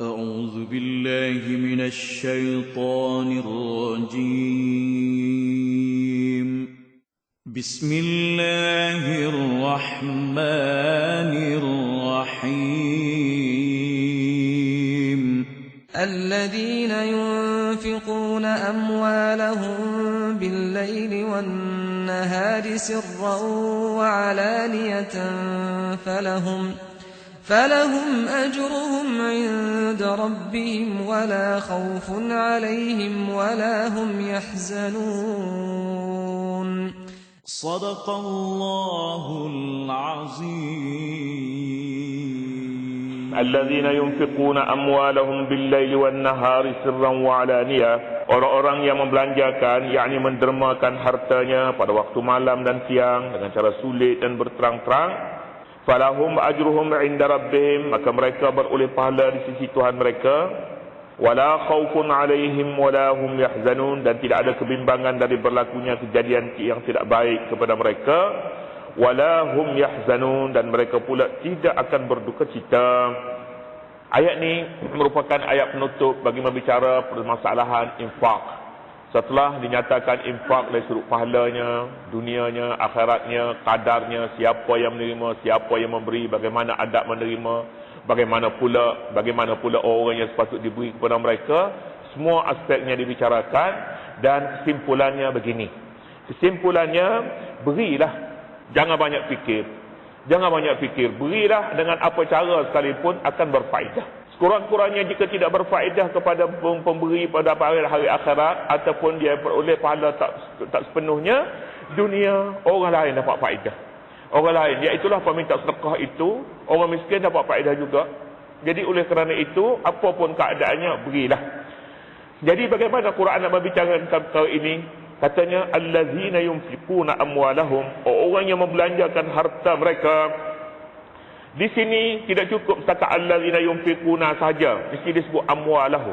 أعوذ بالله من الشيطان الرجيم. بسم الله الرحمن الرحيم. الذين ينفقون أموالهم بالليل والنهار سرا وعلانية فلهم فلهم أجرهم عند ربهم ولا خوف عليهم ولا هم يحزنون صدق الله العظيم الذين ينفقون أموالهم بالليل والنهار سرا وعلانية Orang-orang yang membelanjakan, yakni mendermakan hartanya pada waktu malam dan siang dengan cara sulit dan berterang-terang, falahum ajruhum inda rabbihim. Maka mereka beroleh pahala di sisi Tuhan mereka. Wala khaufun alaihim wala hum yahzanun. Dan tidak ada kebimbangan dari berlakunya kejadian yang tidak baik kepada mereka. Wala hum yahzanun. Dan mereka pula tidak akan berduka cita. Ayat ini merupakan ayat penutup bagi membicara permasalahan infak setelah dinyatakan infak dari sudut pahalanya, dunianya, akhiratnya, kadarnya, siapa yang menerima, siapa yang memberi, bagaimana adab menerima, bagaimana pula bagaimana pula orang yang sepatut diberi kepada mereka, semua aspeknya dibicarakan dan kesimpulannya begini. Kesimpulannya, berilah. Jangan banyak fikir. Jangan banyak fikir. Berilah dengan apa cara sekalipun akan berfaedah. Kurang-kurangnya jika tidak berfaedah kepada pemberi pada hari akhirat ataupun dia beroleh pahala tak tak sepenuhnya dunia orang lain dapat faedah. Orang lain itulah peminta sedekah itu orang miskin dapat faedah juga. Jadi oleh kerana itu apapun keadaannya berilah. Jadi bagaimana Quran nak berbicara tentang perkara ini? Katanya allazina yunfiquna amwalahum orang yang membelanjakan harta mereka di sini tidak cukup setakat allazina yunfiquna saja, mesti disebut amwalahu.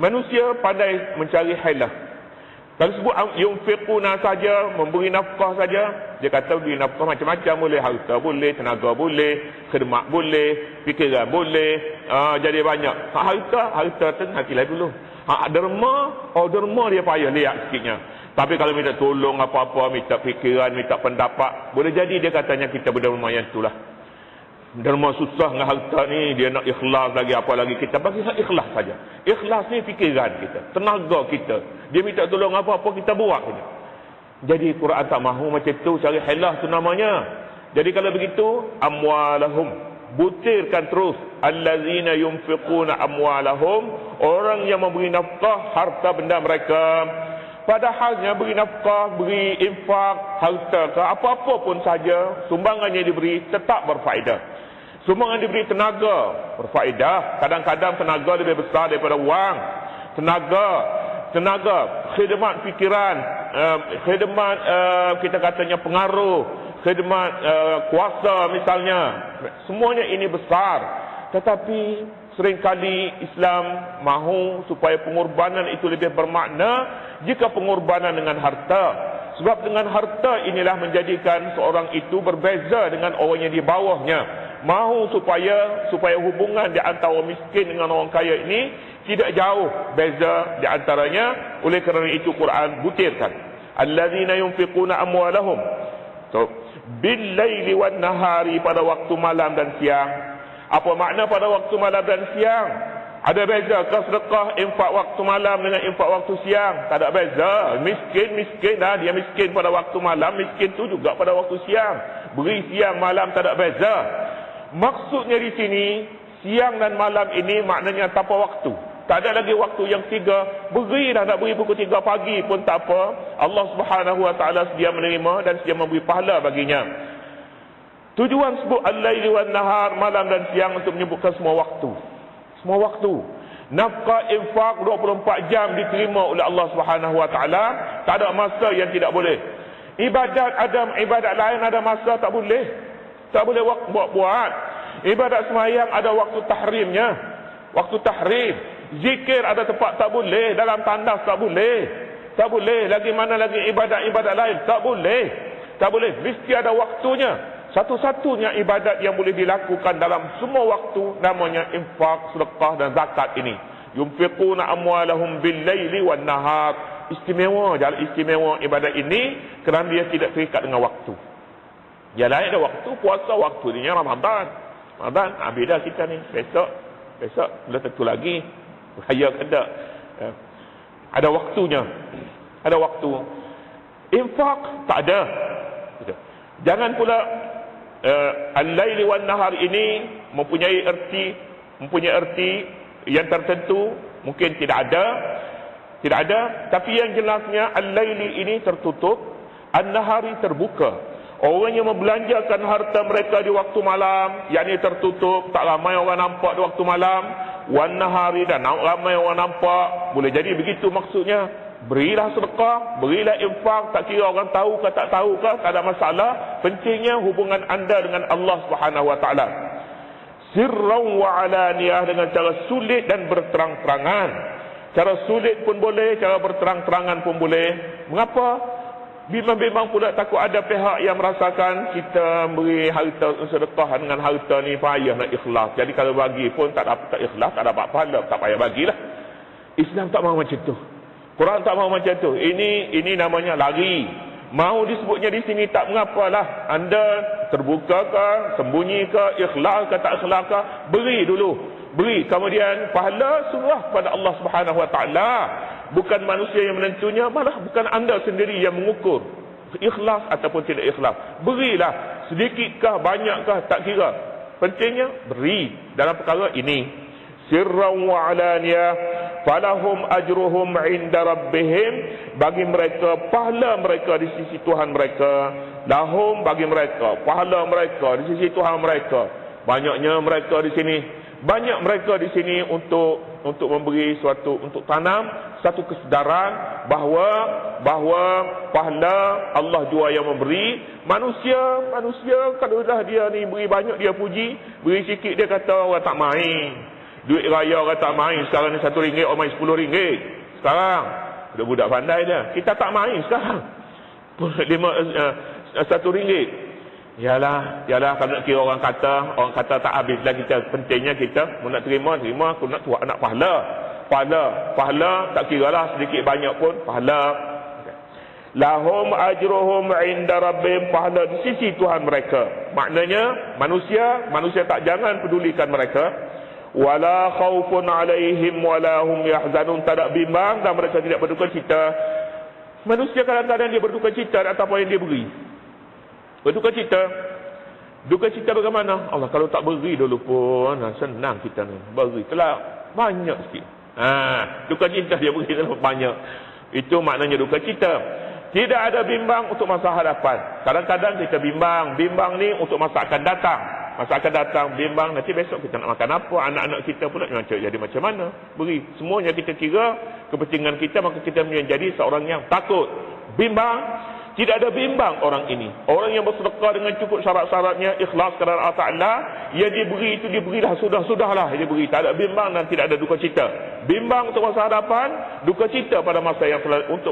Manusia pandai mencari halah. Kalau sebut yunfiquna saja, memberi nafkah saja, dia kata beri nafkah macam-macam boleh, harta boleh, tenaga boleh, khidmat boleh, fikiran boleh, uh, jadi banyak. Ha, harta, harta tu nantilah dulu. Ha, derma, oh derma dia payah lihat sikitnya. Tapi kalau minta tolong apa-apa, minta fikiran, minta pendapat, boleh jadi dia katanya kita berderma yang itulah. Derma susah dengan harta ni Dia nak ikhlas lagi apa lagi Kita. Bagi ikhlas saja. Ikhlas ni fikiran kita Tenaga kita. Dia minta tolong apa-apa kita buat saja. Jadi Quran tak mahu macam tu Cari helah tu namanya. Jadi kalau begitu Amwalahum. Butirkan terus. Allazina yunfiquna amwalahum. Orang yang memberi nafkah Harta benda mereka. Padahalnya beri nafkah, beri infak, harta ke apa-apa pun saja Sumbangannya diberi tetap berfaedah Sumbangan diberi tenaga berfaedah. Kadang-kadang tenaga lebih besar daripada wang. Tenaga, tenaga, khidmat fikiran, uh, khidmat uh, kita katanya pengaruh, khidmat uh, kuasa misalnya. Semuanya ini besar. Tetapi seringkali Islam mahu supaya pengorbanan itu lebih bermakna jika pengorbanan dengan harta. Sebab dengan harta inilah menjadikan seorang itu berbeza dengan orang yang di bawahnya mahu supaya supaya hubungan di antara orang miskin dengan orang kaya ini tidak jauh beza di antaranya. Oleh kerana itu Quran butirkan. Allazina yunfiquna amwalahum. Bil laili wan nahari pada waktu malam dan siang. Apa makna pada waktu malam dan siang? Ada beza ke sedekah infak waktu malam dengan infak waktu siang? Tak ada beza. Miskin miskin dah. Dia miskin pada waktu malam miskin tu juga pada waktu siang. Beri siang malam tak ada beza Maksudnya di sini siang dan malam ini maknanya tanpa waktu. Tak ada lagi waktu yang tiga. Berilah nak beri pukul tiga pagi pun tak apa. Allah subhanahu wa ta'ala sedia menerima dan sedia memberi pahala baginya. Tujuan sebut al-laili wa nahar malam dan siang untuk menyebutkan semua waktu. Semua waktu. Nafkah infak 24 jam diterima oleh Allah subhanahu wa ta'ala. Tak ada masa yang tidak boleh. Ibadat ada ibadat lain ada masa tak boleh. Tak boleh buat-buat. Ibadat semayang ada waktu tahrimnya. Waktu tahrim. Zikir ada tempat tak boleh. Dalam tandas tak boleh. Tak boleh. Lagi mana lagi ibadat-ibadat lain. Tak boleh. Tak boleh. Mesti ada waktunya. satu-satunya ibadat yang boleh dilakukan dalam semua waktu namanya infak, sedekah dan zakat ini. Yunfiquna amwalahum bil-laili wan nahar. Istimewa jalan istimewa ibadat ini kerana dia tidak terikat dengan waktu. Dia lain ada waktu puasa waktu dia Ramadan. Ramadan habis dah kita ni. Besok besok belum tentu lagi. Bahaya ke tak? Ya. Ada waktunya. Ada waktu. Infak tak ada. Jangan pula uh, al-laili wan nahar ini mempunyai erti mempunyai erti yang tertentu mungkin tidak ada tidak ada tapi yang jelasnya al-laili ini tertutup an-nahari terbuka orang yang membelanjakan harta mereka di waktu malam yakni tertutup tak ramai orang nampak di waktu malam wan nahari dan ramai orang nampak boleh jadi begitu maksudnya Berilah sedekah, berilah infak, tak kira orang tahu ke tak tahu ke, tak ada masalah. Pentingnya hubungan anda dengan Allah Subhanahu Wa Taala. Sirran wa alaniyah dengan cara sulit dan berterang-terangan. Cara sulit pun boleh, cara berterang-terangan pun boleh. Mengapa? Bimbang-bimbang pula takut ada pihak yang merasakan kita beri harta sedekah dengan harta ni payah nak ikhlas. Jadi kalau bagi pun tak dapat tak ikhlas, tak dapat pahala, tak payah bagilah. Islam tak mahu macam tu. Quran tak mahu macam tu. Ini ini namanya lari. Mau disebutnya di sini tak mengapalah. Anda terbuka ke, sembunyi ke, ikhlas ke, tak ikhlas ke, beri dulu. Beri. Kemudian pahala surah kepada Allah Subhanahu Wa Taala. Bukan manusia yang menentunya, malah bukan anda sendiri yang mengukur. Ikhlas ataupun tidak ikhlas. Berilah. Sedikitkah, banyakkah, tak kira. Pentingnya beri. Dalam perkara ini. Sirran wa alaniyah falahum ajruhum inda rabbihim. Bagi mereka pahala mereka di sisi Tuhan mereka. Lahum bagi mereka pahala mereka di sisi Tuhan mereka. Banyaknya mereka di sini. Banyak mereka di sini untuk untuk memberi suatu untuk tanam satu kesedaran bahawa bahawa pahala Allah jua yang memberi manusia manusia kalau dah dia ni beri banyak dia puji beri sikit dia kata orang tak main Duit raya orang tak main sekarang ni satu ringgit orang main sepuluh ringgit. Sekarang budak-budak pandai dia. Kita tak main sekarang. Lima uh, satu ringgit. Yalah, yalah kalau nak kira orang kata, orang kata tak habis lah kita. Pentingnya kita nak terima, terima, aku nak tuak nak pahala. Pahala, pahala tak kira lah sedikit banyak pun pahala. Lahum ajruhum inda rabbim pahala di sisi Tuhan mereka. Maknanya manusia, manusia tak jangan pedulikan mereka. Wala khaufun alaihim wala hum yahzanun. Tak bimbang dan mereka tidak berduka cita. Manusia kadang-kadang dia berduka cita atas apa yang dia beri. Berduka cita. Duka cita bagaimana? Allah kalau tak beri dulu pun ha, senang kita ni. Beri telah. Banyak sikit ha, duka cita dia beri telah banyak itu maknanya duka cita tidak ada bimbang untuk masa hadapan kadang-kadang kita bimbang bimbang ni untuk masa akan datang Masa akan datang bimbang nanti besok kita nak makan apa, anak-anak kita pula macam jadi macam mana? Beri semuanya kita kira kepentingan kita maka kita menjadi seorang yang takut. Bimbang tidak ada bimbang orang ini. Orang yang bersedekah dengan cukup syarat-syaratnya ikhlas kerana Allah Taala, ia diberi itu diberilah sudah-sudahlah dia beri. Tak ada bimbang dan tidak ada duka cita. Bimbang untuk masa hadapan, duka cita pada masa yang telah untuk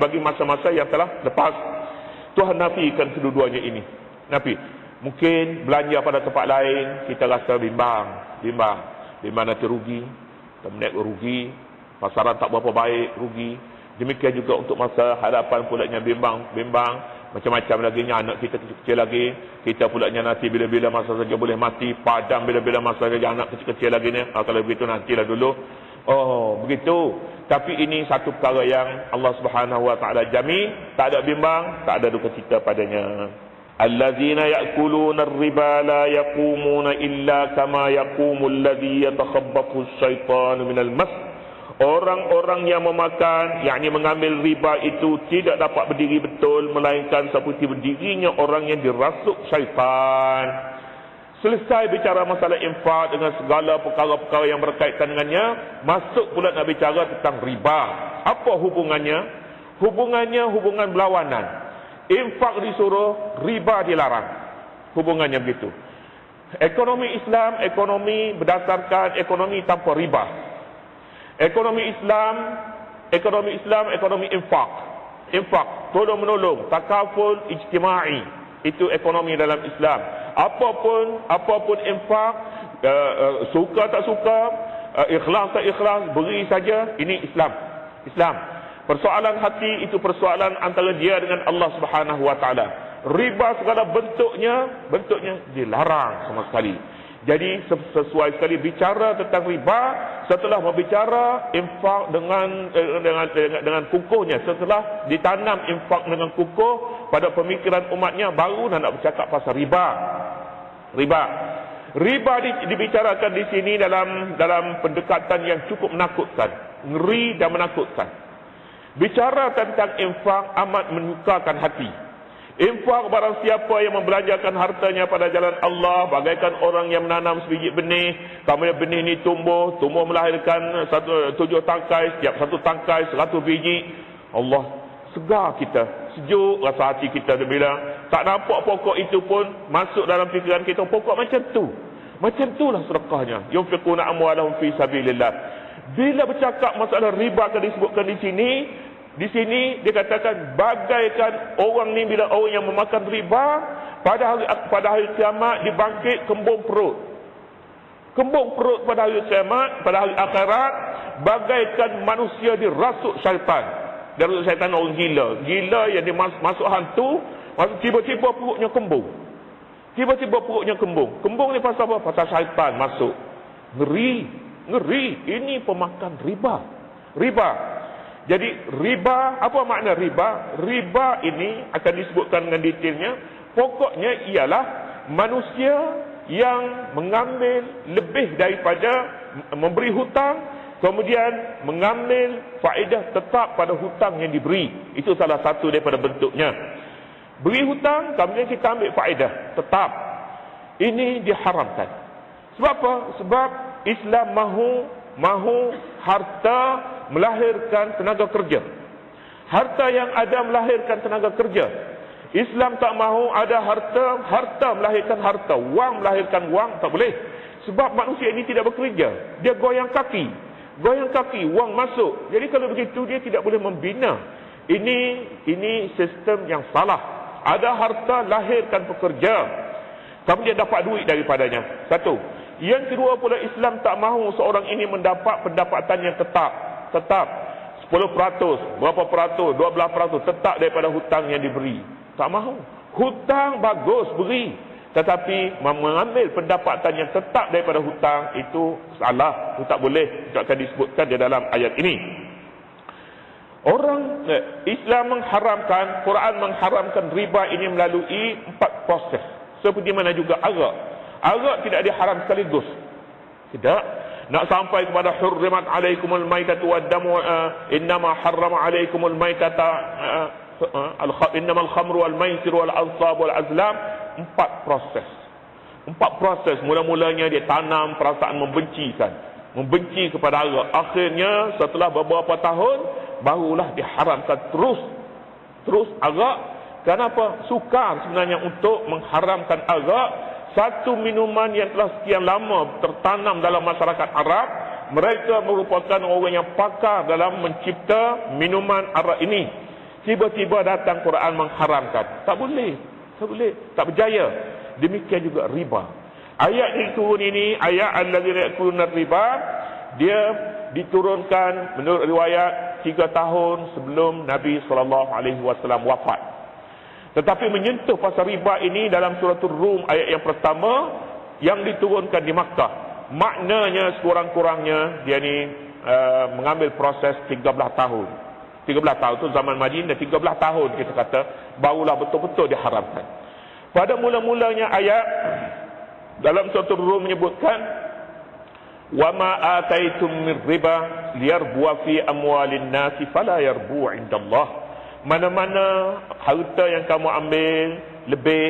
bagi masa-masa yang telah lepas. Tuhan nafikan kedua-duanya ini. Nafi. Mungkin belanja pada tempat lain kita rasa bimbang, bimbang. Di mana nanti rugi, tempat rugi, pasaran tak berapa baik, rugi. Demikian juga untuk masa hadapan pulaknya bimbang-bimbang. Macam-macam lagi anak kita kecil-kecil lagi. Kita pulaknya nanti bila-bila masa saja boleh mati. Padam bila-bila masa saja anak kecil-kecil lagi ni. Ha, kalau begitu nantilah dulu. Oh, begitu. Tapi ini satu perkara yang Allah Subhanahu Wa Taala jamin. Tak ada bimbang, tak ada duka cita padanya. Allazina ya'kuluna riba la yaqumuna illa kama yaqumul ladhi yatakhabbathu as-shaytanu minal mas' Orang-orang yang memakan, yakni mengambil riba itu tidak dapat berdiri betul melainkan seperti berdirinya orang yang dirasuk syaitan. Selesai bicara masalah infak dengan segala perkara-perkara yang berkaitan dengannya, masuk pula nak bicara tentang riba. Apa hubungannya? Hubungannya hubungan berlawanan infak disuruh, riba dilarang. Hubungannya begitu. Ekonomi Islam, ekonomi berdasarkan ekonomi tanpa riba. Ekonomi Islam, ekonomi Islam, ekonomi infak. Infak, tolong menolong, takaful ijtimai. Itu ekonomi dalam Islam. Apapun apapun infak, uh, uh, suka tak suka, uh, ikhlas tak ikhlas, beri saja, ini Islam. Islam. Persoalan hati itu persoalan antara dia dengan Allah Subhanahu wa taala. Riba segala bentuknya, bentuknya dilarang sama sekali. Jadi sesuai sekali bicara tentang riba setelah berbicara infak dengan eh, dengan dengan, dengan kukuhnya setelah ditanam infak dengan kukuh pada pemikiran umatnya baru nak bercakap pasal riba. Riba. Riba di, dibicarakan di sini dalam dalam pendekatan yang cukup menakutkan, ngeri dan menakutkan. Bicara tentang infak amat menyukakan hati. Infak barang siapa yang membelanjakan hartanya pada jalan Allah bagaikan orang yang menanam sebiji benih. Kemudian benih ini tumbuh, tumbuh melahirkan satu tujuh tangkai, setiap satu tangkai seratus biji. Allah segar kita, sejuk rasa hati kita bila tak nampak pokok itu pun masuk dalam fikiran kita pokok macam tu. Macam itulah sedekahnya. Yunfiquna amwalahum fi sabilillah. Bila bercakap masalah riba akan disebutkan di sini, di sini dia katakan bagaikan orang ni bila orang yang memakan riba pada hari pada hari kiamat dibangkit kembung perut. Kembung perut pada hari kiamat, pada hari akhirat bagaikan manusia dirasuk syaitan. Dari syaitan orang gila. Gila yang dia masuk, masuk hantu, masuk tiba-tiba perutnya kembung. Tiba-tiba perutnya kembung. Kembung ni pasal apa? Pasal syaitan masuk. Ngeri, ngeri. Ini pemakan riba. Riba. Jadi riba, apa makna riba? Riba ini akan disebutkan dengan detailnya. Pokoknya ialah manusia yang mengambil lebih daripada memberi hutang, kemudian mengambil faedah tetap pada hutang yang diberi. Itu salah satu daripada bentuknya. Beri hutang, kemudian kita ambil faedah tetap. Ini diharamkan. Sebab apa? Sebab Islam mahu mahu harta melahirkan tenaga kerja. Harta yang ada melahirkan tenaga kerja. Islam tak mahu ada harta, harta melahirkan harta. Wang melahirkan wang, tak boleh. Sebab manusia ini tidak bekerja. Dia goyang kaki. Goyang kaki, wang masuk. Jadi kalau begitu, dia tidak boleh membina. Ini ini sistem yang salah. Ada harta lahirkan pekerja. Kamu dia dapat duit daripadanya. Satu. Yang kedua pula Islam tak mahu seorang ini mendapat pendapatan yang tetap tetap 10%, berapa peratus, 12 peratus tetap daripada hutang yang diberi. Tak mahu. Hutang bagus beri. Tetapi mengambil pendapatan yang tetap daripada hutang itu salah. Itu tak boleh. Itu akan disebutkan di dalam ayat ini. Orang eh, Islam mengharamkan, Quran mengharamkan riba ini melalui empat proses. Seperti mana juga arak. Arak tidak diharam sekaligus. Tidak nak sampai kepada hurrimat alaikumul maitatu waddamu uh, innama harrama alaikumul maitata uh, uh, al innamal khamru wal maisir wal ansab wal azlam. Empat proses. Empat proses. Mula-mulanya dia tanam perasaan membenci kan membenci kepada arak akhirnya setelah beberapa tahun barulah diharamkan terus. Terus arak kenapa? Sukar sebenarnya untuk mengharamkan arak satu minuman yang telah sekian lama tertanam dalam masyarakat Arab mereka merupakan orang yang pakar dalam mencipta minuman arak ini. Tiba-tiba datang Quran mengharamkan. Tak boleh tak boleh tak berjaya. Demikian juga riba. Ayat yang turun ini ayat alladzina yakuluna riba dia diturunkan menurut riwayat tiga tahun sebelum Nabi SAW wafat tetapi menyentuh pasal riba ini dalam surah Rum ayat yang pertama yang diturunkan di Makkah. Maknanya sekurang-kurangnya dia ni uh, mengambil proses 13 tahun. 13 tahun itu zaman Madinah 13 tahun kita kata barulah betul-betul diharamkan. Pada mula-mulanya ayat dalam surah Rum menyebutkan wa ma ataitum min riba liyarbu fi amwalin nasi fala yarbu 'indallah mana-mana harta yang kamu ambil lebih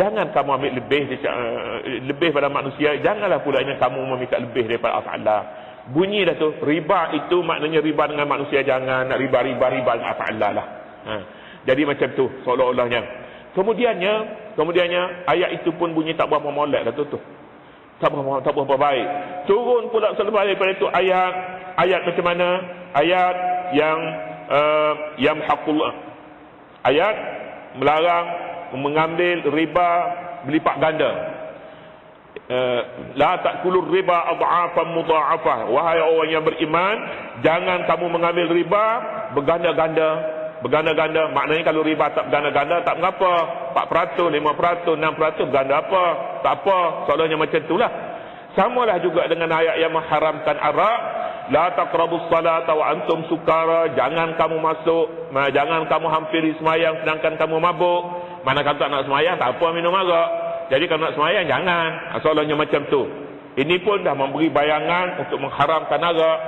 jangan kamu ambil lebih uh, lebih pada manusia. Janganlah pula yang kamu memikat lebih daripada Allah bunyi dah tu riba itu maknanya riba dengan manusia. Jangan nak riba-riba riba dengan Allah lah. Ha. jadi macam tu seolah-olahnya. Kemudiannya kemudiannya ayat itu pun bunyi tak berapa molek dah tu tu. Tak berapa, tak berapa baik. Turun pula selepas daripada itu ayat ayat macam mana? Ayat yang uh, yamhaqul ayat melarang mengambil riba berlipat ganda. Uh, la ta'kulur riba adhafan mudha'afah. Wahai orang yang beriman, jangan kamu mengambil riba berganda-ganda. Berganda-ganda, maknanya kalau riba tak berganda-ganda tak mengapa. 4%, 5%, 6% berganda apa? Tak apa, soalnya macam itulah. Samalah juga dengan ayat yang mengharamkan arak. La taqrabus salata wa antum sukara. Jangan kamu masuk, jangan kamu hampiri semayang sedangkan kamu mabuk. Mana kata nak semayang, tak apa minum arak. Jadi kalau nak semayang jangan. Soalnya macam tu. Ini pun dah memberi bayangan untuk mengharamkan arak.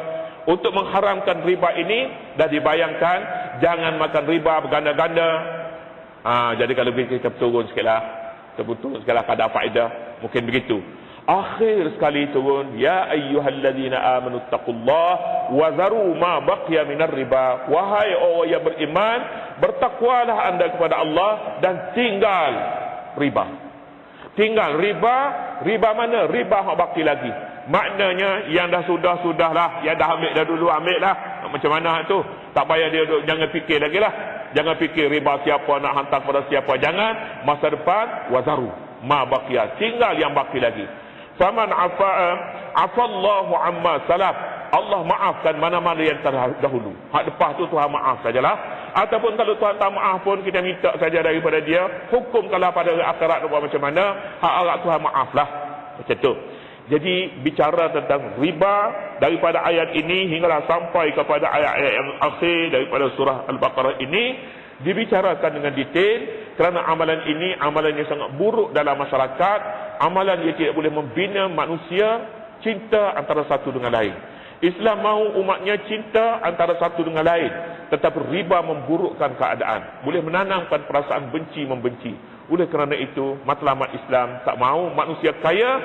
Untuk mengharamkan riba ini dah dibayangkan jangan makan riba berganda-ganda. Ha, jadi kalau kita turun sikitlah. Terputus sikitlah kadar faedah. Mungkin begitu. Akhir sekali turun. Ya ayyuhalladzina amanu taqullah wa zaru ma baqiya minar riba. Wahai orang yang beriman. Bertakwalah anda kepada Allah dan tinggal riba. Tinggal riba, riba mana? Riba hak baki lagi. Maknanya yang dah sudah sudahlah, yang dah ambil dah dulu ambil lah. Macam mana tu? Tak payah dia duduk, jangan fikir lagi lah. Jangan fikir riba siapa nak hantar kepada siapa. Jangan masa depan wazaru ma baqiya. Tinggal yang baki lagi. Faman afa afallahu amma salaf. Allah maafkan mana-mana yang terdahulu. Hak depan tu Tuhan maaf sajalah. Ataupun kalau Tuhan tak maaf pun kita minta saja daripada dia. Hukum kalau pada akhirat buat macam mana. Hak akhirat Tuhan maaflah. Macam tu. Jadi bicara tentang riba daripada ayat ini hinggalah sampai kepada ayat-ayat yang akhir daripada surah Al-Baqarah ini dibicarakan dengan detail kerana amalan ini amalan yang sangat buruk dalam masyarakat amalan yang tidak boleh membina manusia cinta antara satu dengan lain Islam mahu umatnya cinta antara satu dengan lain. Tetapi riba memburukkan keadaan. Boleh menanamkan perasaan benci membenci. Oleh kerana itu, matlamat Islam tak mahu manusia kaya,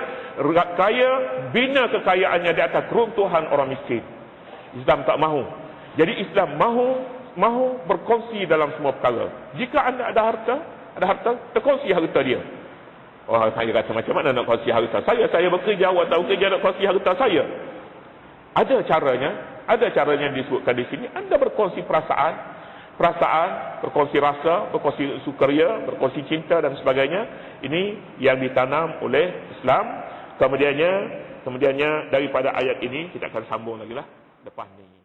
kaya bina kekayaannya di atas keruntuhan orang miskin. Islam tak mahu. Jadi Islam mahu mahu berkongsi dalam semua perkara. Jika anda ada harta, ada harta, terkongsi harta dia. Oh, saya kata macam mana nak kongsi harta saya? Saya bekerja, awak tahu kerja nak kongsi harta saya. Ada caranya, ada caranya disebutkan di sini. Anda berkongsi perasaan, perasaan, berkongsi rasa, berkongsi sukaria, berkongsi cinta dan sebagainya. Ini yang ditanam oleh Islam. Kemudiannya, kemudiannya daripada ayat ini kita akan sambung lagi lah lepas ini.